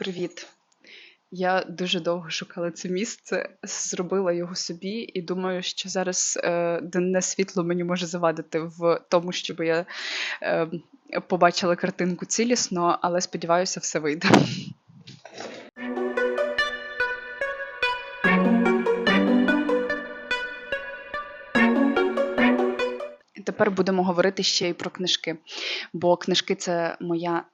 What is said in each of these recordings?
Привіт. Я дуже довго шукала це місце, зробила його собі, і думаю, що зараз е, денне світло мені може завадити в тому, щоб я е, побачила картинку цілісно, але сподіваюся, все вийде. Тепер будемо говорити ще й про книжки, бо книжки це моя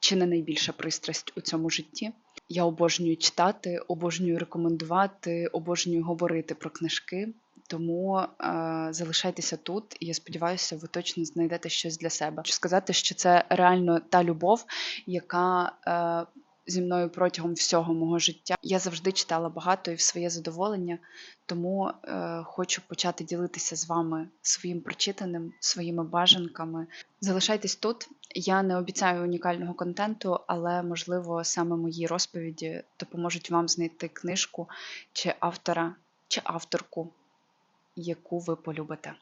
чи не найбільша пристрасть у цьому житті. Я обожнюю читати, обожнюю рекомендувати, обожнюю говорити про книжки. Тому е, залишайтеся тут, і я сподіваюся, ви точно знайдете щось для себе. Хочу сказати, що це реально та любов, яка е, зі мною протягом всього мого життя. Я завжди читала багато і в своє задоволення, тому е, хочу почати ділитися з вами своїм прочитаним, своїми бажанками. Залишайтесь тут. Я не обіцяю унікального контенту, але можливо саме мої розповіді допоможуть вам знайти книжку чи автора, чи авторку, яку ви полюбите.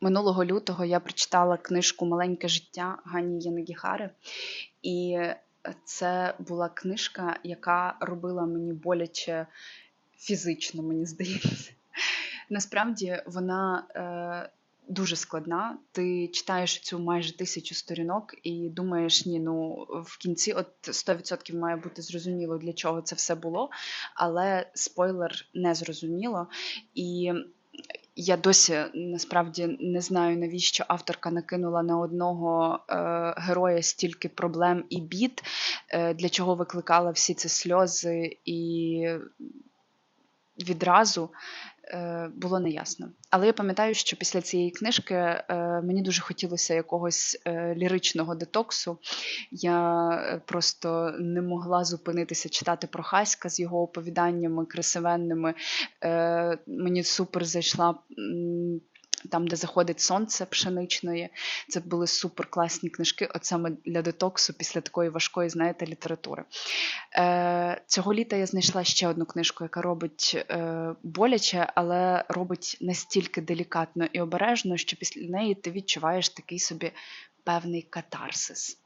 Минулого лютого я прочитала книжку Маленьке життя Гані Янагіхари, і це була книжка, яка робила мені боляче фізично, мені здається. Насправді вона е, дуже складна. Ти читаєш цю майже тисячу сторінок і думаєш, ні, ну в кінці от 100% має бути зрозуміло, для чого це все було, але спойлер не зрозуміло. І я досі насправді не знаю, навіщо авторка накинула на одного е, героя стільки проблем і бід, е, для чого викликала всі ці сльози і відразу було неясно. Але я пам'ятаю, що після цієї книжки е, мені дуже хотілося якогось е, ліричного детоксу. Я е, просто не могла зупинитися читати про Хаська з його оповіданнями красивенними. Е, Мені супер зайшла. Там, де заходить сонце пшеничної, це були супер класні книжки, от саме для детоксу після такої важкої, знаєте, літератури. Е, Цього літа я знайшла ще одну книжку, яка робить е, боляче, але робить настільки делікатно і обережно, що після неї ти відчуваєш такий собі певний катарсис.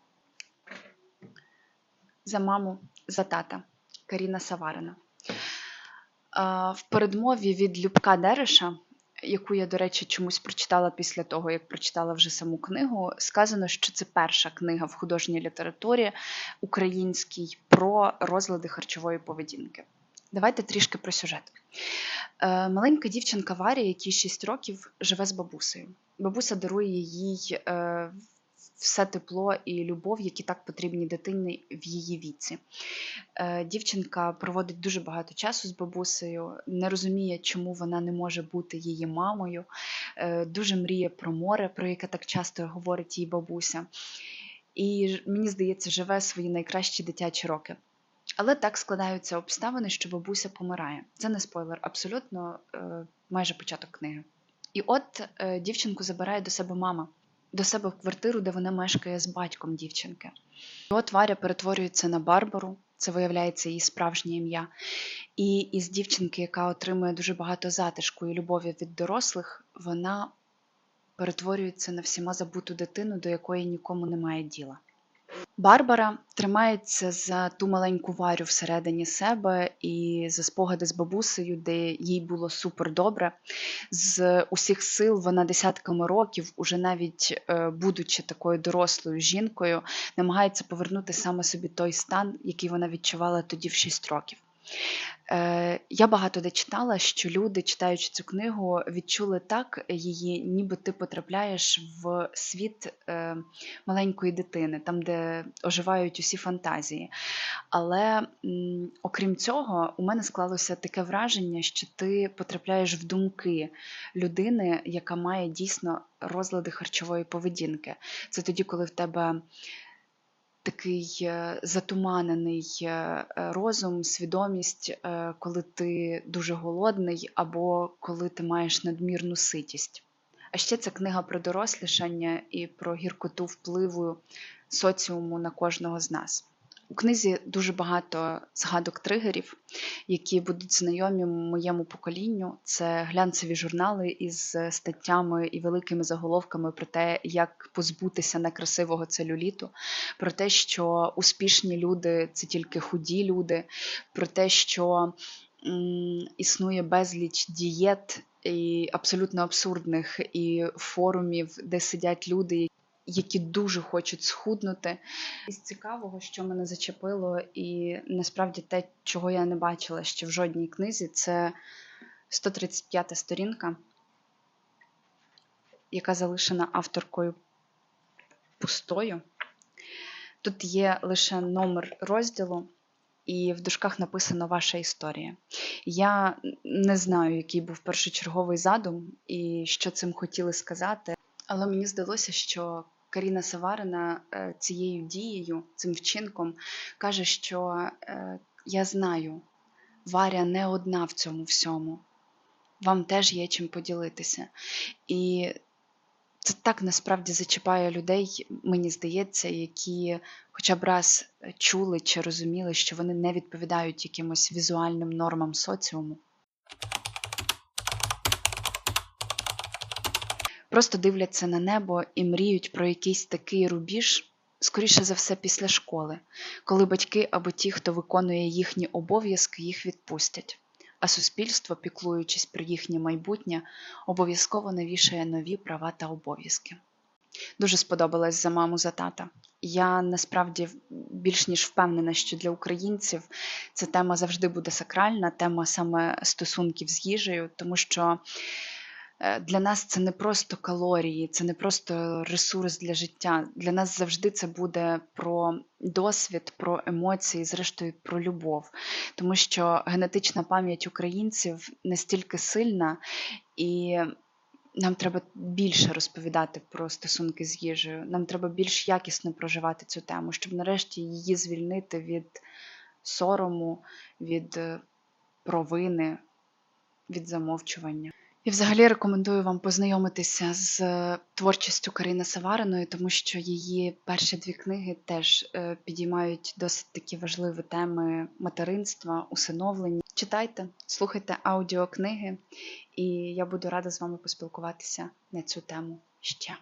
За маму, за тата Каріна Саварина. Е, В передмові від Любка Дереша, яку я, до речі, чомусь прочитала після того, як прочитала вже саму книгу, сказано, що це перша книга в художній літературі українській про розлади харчової поведінки. Давайте трішки про сюжет. Е, Маленька дівчинка Варя, якій 6 років, живе з бабусею. Бабуся дарує їй е, все тепло і любов, які так потрібні дитині в її віці. Е, Дівчинка проводить дуже багато часу з бабусею, не розуміє, чому вона не може бути її мамою, е, дуже мріє про море, про яке так часто говорить їй бабуся. І мені здається, живе свої найкращі дитячі роки. Але так складаються обставини, що бабуся помирає. Це не спойлер, абсолютно е, майже початок книги. І от дівчинку забирає до себе мама, до себе в квартиру, де вона мешкає з батьком дівчинки. І от Варя перетворюється на Барбару, це виявляється її справжнє ім'я. І із дівчинки, яка отримує дуже багато затишку і любові від дорослих, вона перетворюється на всіма забуту дитину, до якої нікому немає діла. Барбара тримається за ту маленьку варю всередині себе і за спогади з бабусею, де їй було супер добре. З усіх сил вона десятками років, уже навіть е, будучи такою дорослою жінкою, намагається повернути саме собі той стан, який вона відчувала тоді в 6 років. Е, Я багато де читала, що люди, читаючи цю книгу, відчули так її, ніби ти потрапляєш в світ е, маленької дитини, там, де оживають усі фантазії. Але м, окрім цього, у мене склалося таке враження, що ти потрапляєш в думки людини, яка має дійсно розлади харчової поведінки. Це тоді, коли в тебе такий е, затуманений е, е, розум, свідомість, коли ти дуже голодний, або коли ти маєш надмірну ситість. А ще це книга про дорослішання і про гіркоту впливу соціуму на кожного з нас. У книзі дуже багато згадок тригерів, які будуть знайомі моєму поколінню. Це глянцеві журнали із статтями і великими заголовками про те, як позбутися некрасивого целюліту, про те, що успішні люди це тільки худі люди, про те, що м, існує безліч дієт і абсолютно абсурдних і форумів, де сидять люди, які дуже хочуть схуднути. Із цікавого, що мене зачепило, і насправді те, чого я не бачила ще в жодній книзі, це 135 сторінка, яка залишена авторкою пустою. Тут є лише номер розділу, і в дужках написано Ваша історія. Я не знаю, який був першочерговий задум і що цим хотіли сказати, але мені здалося, що Каріна Саварина е, цією дією, цим вчинком каже, що е, я знаю, Варя не одна в цьому всьому. Вам теж є чим поділитися. І це так насправді зачіпає людей, мені здається, які хоча б раз чули чи розуміли, що вони не відповідають якимось візуальним нормам соціуму. Просто дивляться на небо і мріють про якийсь такий рубіж, скоріше за все, після школи, коли батьки або ті, хто виконує їхні обов'язки, їх відпустять. А суспільство, піклуючись про їхнє майбутнє, обов'язково навішає нові права та обов'язки. Дуже сподобалась за маму за тата. Я насправді більш ніж впевнена, що для українців ця тема завжди буде сакральна, тема саме стосунків з їжею, тому що для нас це не просто калорії, це не просто ресурс для життя. Для нас завжди це буде про досвід, про емоції, зрештою про любов. Тому що генетична пам'ять українців настільки сильна, і нам треба більше розповідати про стосунки з їжею. Нам треба більш якісно проживати цю тему, щоб нарешті її звільнити від сорому, від е, провини, від замовчування. І взагалі рекомендую вам познайомитися з е, творчістю Карини Савариної, тому що її перші дві книги теж е, підіймають досить такі важливі теми материнства, усиновлення. Читайте, слухайте аудіокниги, і я буду рада з вами поспілкуватися на цю тему ще.